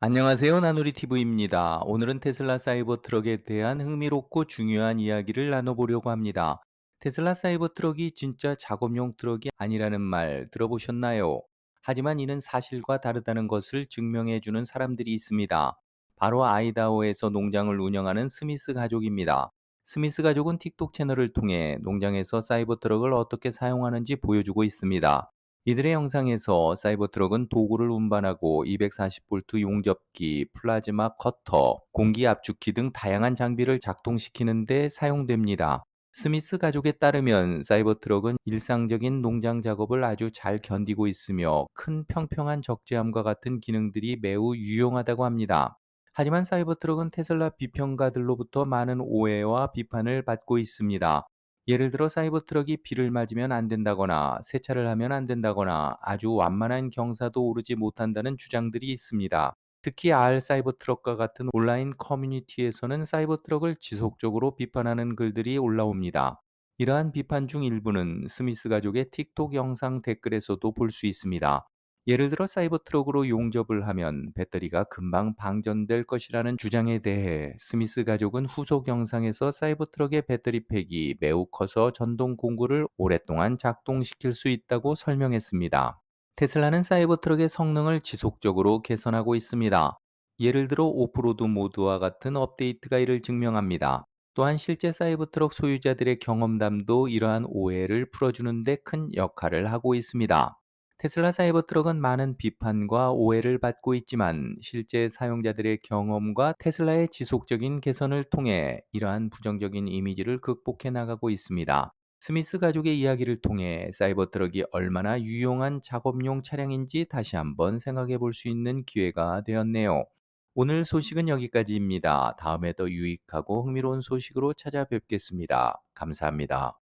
안녕하세요. 나누리 TV입니다. 오늘은 테슬라 사이버 트럭에 대한 흥미롭고 중요한 이야기를 나눠보려고 합니다. 테슬라 사이버 트럭이 진짜 작업용 트럭이 아니라는 말 들어보셨나요? 하지만 이는 사실과 다르다는 것을 증명해 주는 사람들이 있습니다. 바로 아이다호에서 농장을 운영하는 스미스 가족입니다. 스미스 가족은 틱톡 채널을 통해 농장에서 사이버 트럭을 어떻게 사용하는지 보여주고 있습니다. 이들의 영상에서 사이버트럭은 도구를 운반하고 240V 용접기, 플라즈마 커터, 공기 압축기 등 다양한 장비를 작동시키는 데 사용됩니다. 스미스 가족에 따르면 사이버트럭은 일상적인 농장 작업을 아주 잘 견디고 있으며 큰 평평한 적재함과 같은 기능들이 매우 유용하다고 합니다. 하지만 사이버트럭은 테슬라 비평가들로부터 많은 오해와 비판을 받고 있습니다. 예를 들어 사이버트럭이 비를 맞으면 안 된다거나 세차를 하면 안 된다거나 아주 완만한 경사도 오르지 못한다는 주장들이 있습니다. 특히 R 사이버트럭과 같은 온라인 커뮤니티에서는 사이버트럭을 지속적으로 비판하는 글들이 올라옵니다. 이러한 비판 중 일부는 스미스 가족의 틱톡 영상 댓글에서도 볼 수 있습니다. 예를 들어 사이버트럭으로 용접을 하면 배터리가 금방 방전될 것이라는 주장에 대해 스미스 가족은 후속 영상에서 사이버트럭의 배터리 팩이 매우 커서 전동 공구를 오랫동안 작동시킬 수 있다고 설명했습니다. 테슬라는 사이버트럭의 성능을 지속적으로 개선하고 있습니다. 예를 들어 오프로드 모드와 같은 업데이트가 이를 증명합니다. 또한 실제 사이버트럭 소유자들의 경험담도 이러한 오해를 풀어주는 데 큰 역할을 하고 있습니다. 테슬라 사이버트럭은 많은 비판과 오해를 받고 있지만 실제 사용자들의 경험과 테슬라의 지속적인 개선을 통해 이러한 부정적인 이미지를 극복해 나가고 있습니다. 스미스 가족의 이야기를 통해 사이버트럭이 얼마나 유용한 작업용 차량인지 다시 한번 생각해 볼 수 있는 기회가 되었네요. 오늘 소식은 여기까지입니다. 다음에 더 유익하고 흥미로운 소식으로 찾아뵙겠습니다. 감사합니다.